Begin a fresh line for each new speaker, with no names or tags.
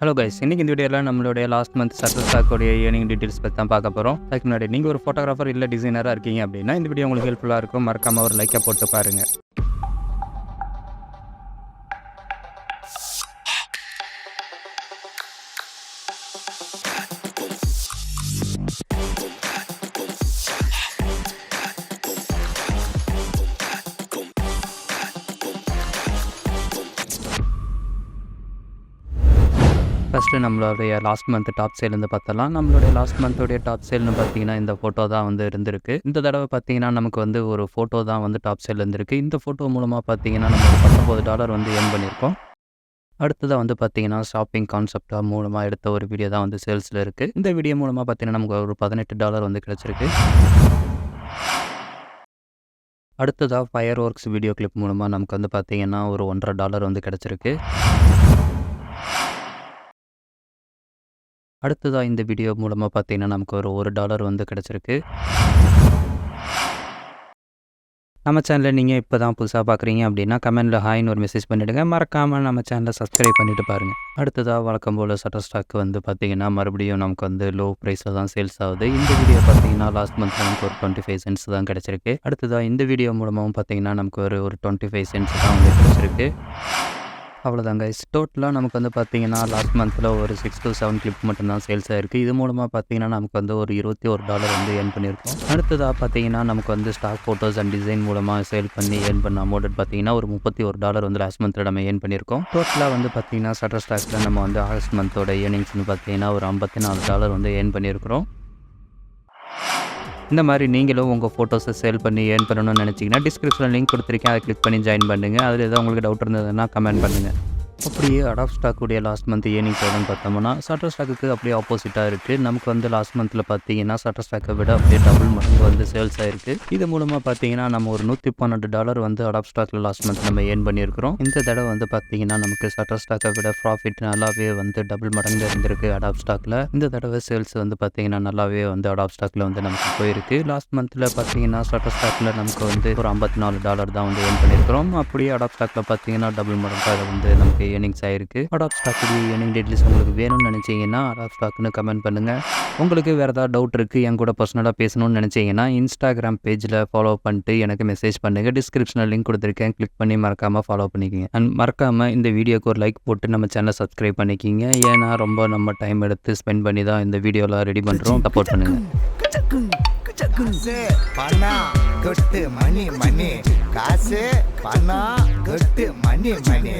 Hello guys இன்னைக்கு இந்த வீடியோவில் நம்மளுடைய லாஸ்ட் மந்த் சக்ஸஸ் ஸ்டாக்கோடைய ஏர்னிங் டீட்டெயில்ஸ் பற்றி தான் பார்க்க போகிறோம் அதுக்கு முன்னாடி நீங்கள் ஒரு ஃபோட்டோகிராஃபர் இல்லை டிசைனராக இருக்கீங்க அப்படின்னா இந்த வீடியோ உங்களுக்கு ஹெல்ப்ஃபுல்லாக இருக்கும். மறக்காமல் ஒரு லைக்கை போட்டு பாருங்கள் ஃபஸ்ட்டு நம்மளுடைய லாஸ்ட் மந்த் டாப் சேல்லேருந்து பார்த்தலாம். நம்மளுடைய லாஸ்ட் மந்தோடைய டாப் சேல்னு பார்த்தீங்கன்னா இந்த ஃபோட்டோ தான் வந்து இருந்திருக்கு. இந்த தடவை பார்த்தீங்கன்னா நமக்கு வந்து ஒரு ஃபோட்டோ தான் வந்து டாப் சேல் இருந்திருக்கு. இந்த ஃபோட்டோ மூலமாக பார்த்தீங்கன்னா நம்ம பத்தொம்பது டாலர் வந்து ஏர்ன் பண்ணியிருக்கோம். அடுத்ததாக வந்து பார்த்தீங்கன்னா ஷாப்பிங் கான்செப்டாக மூலமாக எடுத்த ஒரு வீடியோ தான் வந்து சேல்ஸில் இருக்குது இந்த வீடியோ மூலமாக பார்த்தீங்கன்னா நமக்கு ஒரு பதினெட்டு டாலர் வந்து கிடச்சிருக்கு. அடுத்ததாக ஃபயர் ஒர்க்ஸ் வீடியோ கிளிப் மூலமாக நமக்கு வந்து பார்த்தீங்கன்னா ஒரு ஒன்றரை டாலர் வந்து கிடச்சிருக்கு. அடுத்ததாக இந்த வீடியோ மூலமாக பார்த்தீங்கன்னா நமக்கு ஒரு ஒரு டாலர் வந்து கிடச்சிருக்கு. நம்ம சேனலில் நீங்கள் இப்போ தான் புதுசாக பார்க்குறீங்க அப்படின்னா கமெண்டில் ஹாய்னு ஒரு மெசேஜ் பண்ணிவிடுங்க மறக்காமல் நம்ம சேனலை சப்ஸ்கிரைப் பண்ணிவிட்டு பாருங்கள் அடுத்ததாக வழக்கம் போல் சட்டர் ஸ்டாக் வந்து பார்த்தீங்கன்னா மறுபடியும் நமக்கு வந்து லோ ப்ரைஸில் தான் சேல்ஸ் ஆகுது. இந்த வீடியோ பார்த்தீங்கன்னா லாஸ்ட் மந்த் நமக்கு ஒரு டுவெண்ட்டி ஃபைவ் சென்ட்ஸ் தான் கிடச்சிருக்கு. அடுத்ததாக இந்த வீடியோ மூலமாகவும் பார்த்தீங்கன்னா நமக்கு ஒரு ஒரு டுவெண்ட்டி ஃபைவ் சென்ட்ஸ் தான் வந்து கிடச்சிருக்கு. அவ்வளோதாங்க. டோட்டலாக நமக்கு வந்து பார்த்தீங்கன்னா லாஸ்ட் மந்தில் ஒரு சிக்ஸ் டு செவன் கிளிப் மட்டும்தான் சேல்ஸ் ஆயிருக்கு இது மூலமாக பார்த்தீங்கன்னா நமக்கு வந்து ஒரு இருபத்தி ஒரு டாலர் வந்து ஏர்ன் பண்ணியிருக்கோம். அடுத்ததாக பார்த்தீங்கன்னா நமக்கு வந்து ஸ்டாக் ஃபோட்டோஸ் அண்ட் டிசைன் மூலமாக சேல் பண்ணி ஏர்ன் பண்ண அமௌண்ட் பார்த்தீங்கன்னா ஒரு முப்பத்தி ஒரு டாலர் வந்து லாஸ்ட் மந்தில் நம்ம ஏர்ன் பண்ணியிருக்கோம். டோட்டலாக வந்து பார்த்தீங்கன்னா சட்டர் ஸ்டாக்ஸில் நம்ம வந்து ஆகஸ்ட் மந்தோட ஏர்னிங்ஸ்னு பார்த்தீங்கன்னா ஒரு ஐம்பத்தி நாலு டாலர் வந்து ஏர்ன் பண்ணியிருக்கிறோம். இந்த மாதிரி நீங்களும் உங்கள் ஃபோட்டோஸை சேல் பண்ணி ஏர்ன் பண்ணணும்னு நினச்சிங்கன்னா டிஸ்கிரிப்ஷனில் லிங்க் கொடுத்துருக்கேன். அதை கிளிக் பண்ணி ஜாயின் பண்ணுங்கள் அதில் ஏதாவது உங்களுக்கு டவுட் இருந்ததுன்னா கமெண்ட் பண்ணுங்கள் அப்படியே அடாப் ஸ்டாக்குடைய லாஸ்ட் மந்த் ஏர்னிங் எவ்வளோன்னு பார்த்தோம்னா சட்டர் ஸ்டாக்குக்கு அப்படியே ஆப்போசிட்டாக இருக்குது நமக்கு வந்து லாஸ்ட் மந்தில் பார்த்தீங்கன்னா சட்டர் ஸ்டாக்கை விட அப்படியே டபுள் மடங்கு வந்து சேல்ஸ் ஆயிருக்கு இது மூலமாக பார்த்தீங்கன்னா நம்ம ஒரு நூற்றி பன்னெண்டு டாலர் வந்து அடாப் ஸ்டாக்கில் லாஸ்ட் மந்த் நம்ம ஏர்ன் பண்ணியிருக்கிறோம். இந்த தடவை வந்து பார்த்தீங்கன்னா நமக்கு சட்டர் ஸ்டாக்கை விட ப்ராஃபிட் நல்லாவே வந்து டபுள் மடங்கு இருந்திருக்கு அடாப் ஸ்டாக்கில் இந்த தடவை சேல்ஸ் வந்து பார்த்தீங்கன்னா நல்லாவே வந்து அடாப் ஸ்டாக்கில் வந்து நமக்கு போயிருக்கு. லாஸ்ட் மந்தில் பார்த்தீங்கன்னா சட்டர் ஸ்டாக்கில் நமக்கு வந்து ஒரு ஐம்பத்தி நாலு டாலர் தான் வந்து ஏர்ன் பண்ணியிருக்கிறோம். அப்படியே அடாப் ஸ்டாக்கில் பார்த்தீங்கன்னா டபுள் மடங்காக வந்து நமக்கு ஏர்னிங்ஸ் ஆயிருக்கு அடாப் ஸ்டாக்குடைய ஏர்னிங் டீட்டெயில்ஸ் உங்களுக்கு வேணும்னு நினச்சிங்கன்னா அடாப் ஸ்டாக்னு கமெண்ட் பண்ணுங்கள் உங்களுக்கு வேறு ஏதாவது டவுட் இருக்குது என் கூட பர்சனலாக பேசணும்னு நினச்சிங்கன்னா இன்ஸ்டாகிராம் பேஜில் ஃபாலோ பண்ணிட்டு எனக்கு மெசேஜ் பண்ணுங்கள் டிஸ்கிரிப்ஷனில் லிங்க் கொடுத்துருக்கேன் கிளிக் பண்ணி மறக்காமல் ஃபாலோ பண்ணிக்கிங்க அண்ட் மறக்காமல் இந்த வீடியோக்கு ஒரு லைக் போட்டு நம்ம சேனலை சப்ஸ்கிரைப் பண்ணிக்கிங்க ஏன்னா ரொம்ப நம்ம டைம் எடுத்து ஸ்பெண்ட் பண்ணி தான் இந்த வீடியோலாம் ரெடி பண்ணுறோம் சப்போர்ட் பண்ணுங்கள்
காசு பணம் கொட்டு மணி மணி காசு பணம் கொட்டு மணி மணி